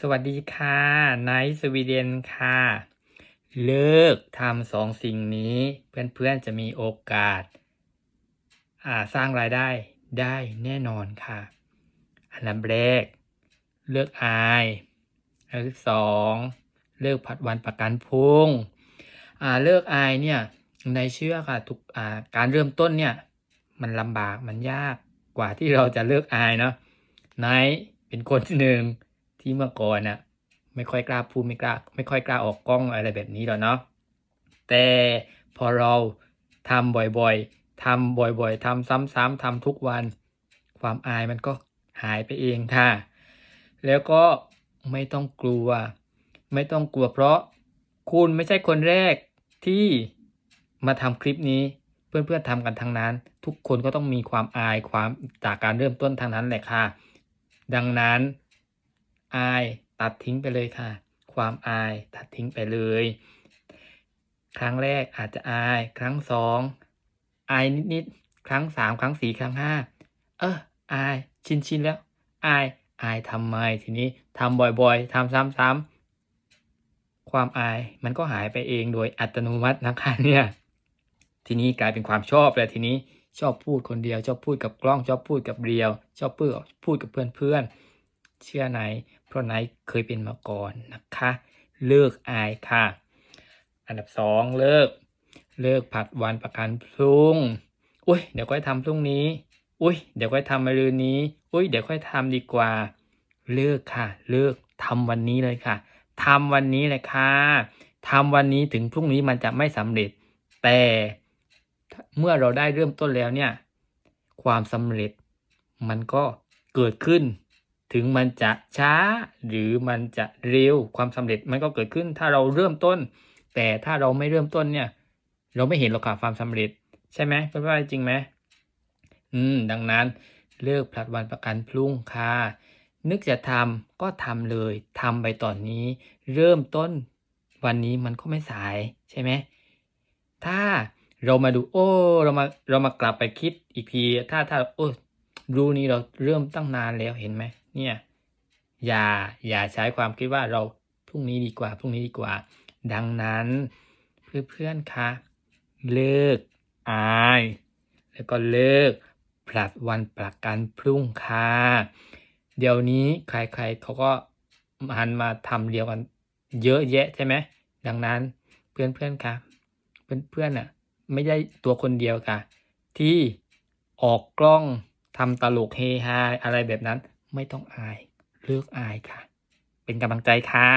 สวัสดีค่ะไนท์สวีเดนค่ะ เลิกทำสองสิ่งนี้ เพื่อนๆจะมีโอกาสาสร้างรายได้ได้แน่นอนค่ะ อันดับแรก เลิกอายอันดับสองเลิกผัดวันประกันพุ่งเลิกอายเนี่ยในเชื่อค่ะทุกาการเริ่มต้นเนี่ย มันลำบากมันยากกว่าที่เราจะเลิกอายเนาะไนท์เป็นคนหนึ่ง ที่เมื่อก่อนน่ะไม่ค่อยกล้าพูดไม่กล้า ไม่ค่อยกล้าออกกล้องอะไรแบบนี้หรอกเนาะแต่พอเราทำบ่อยๆทำบ่อยๆทำซ้ำๆทำทุกวัน ความอายมันก็หายไปเองค่ะ แล้วก็ไม่ต้องกลัว ไม่ต้องกลัวเพราะคุณไม่ใช่คนแรกที่มาทำคลิปนี้ เพื่อนๆทำกันทั้งนั้น ทุกคนก็ต้องมีความอายความจากการเริ่มต้นทางนั้นแหละค่ะ ดังนั้น อายตัดทิ้งไปเลยค่ะ ความอายตัดทิ้งไปเลย ครั้งแรกอาจจะอาย ครั้งสองอายนิดๆ ครั้งสามครั้งสี่ครั้งห้าเอออายชินชินๆแล้ว อายอายทำไมทีนี้ทำบ่อยๆทำซ้ำๆความอายมันก็หายไปเองโดยอัตโนมัตินะคะเนี่ยทีนี้กลายเป็นความชอบแล้วทีนี้ชอบพูดคนเดียว ชอบพูดกับกล้อง ชอบพูดกับเรียว ชอบพูดพูดกับเพื่อนๆเชื่อไหน เพราะไหนเคยเป็นมาก่อนนะคะ เลิกอายค่ะ อันดับสองเลิก เลิกผัดวันประกันพรุ่งอุ้ยเดี๋ยวค่อยทำพรุ่งนี้ อุ้ยเดี๋ยวค่อยทำมะรืนนี้ อุ้ยเดี๋ยวค่อยทำดีกว่า เลิกค่ะ เลิกทำวันนี้เลยค่ะทำวันนี้เลยค่ะทำวันนี้ถึงพรุ่งนี้มันจะไม่สำเร็จ แต่เมื่อเราได้เริ่มต้นแล้วเนี่ย ความสำเร็จมันก็เกิดขึ้น ถึงมันจะช้าหรือมันจะเร็วความสำเร็จมันก็เกิดขึ้นถ้าเราเริ่มต้น แต่ถ้าเราไม่เริ่มต้นเนี่ย เราไม่เห็นหรอกค่ะความสำเร็จ ใช่ไหมเป็นว่าจริงไหมอืม ดังนั้นเลิกผลัดวันประกันพรุ่งค่ะนึกจะทำก็ทำเลยทำไปตอนนี้ เริ่มต้นวันนี้มันก็ไม่สายใช่ไหมถ้าเรามาดูโอ้เรามาเรามากลับไปคิดอีกที ถ้าถ้าโอ้รู้นี้เราเริ่มตั้งนานแล้วเห็นไหม เนี่ยอย่าอย่าใช้ความคิดว่าเราพรุ่งนี้ดีกว่าพรุ่งนี้ดีกว่า ดังนั้นเพื่อนๆคะเลิกอาย แล้วก็เลิกผลัดวันประกันพรุ่งค่ะเดี๋ยวนี้ใครๆเขาก็หันมาทำเดียวกันเยอะแยะใช่ไหมดังนั้นเพื่อนๆคะเพื่อนๆน่ะไม่ได้ตัวคนเดียวค่ะ ที่ออกกล้องทำตลกเฮฮาอะไรแบบนั้น ไม่ต้องอาย เลิกอายค่ะ เป็นกำลังใจค่ะ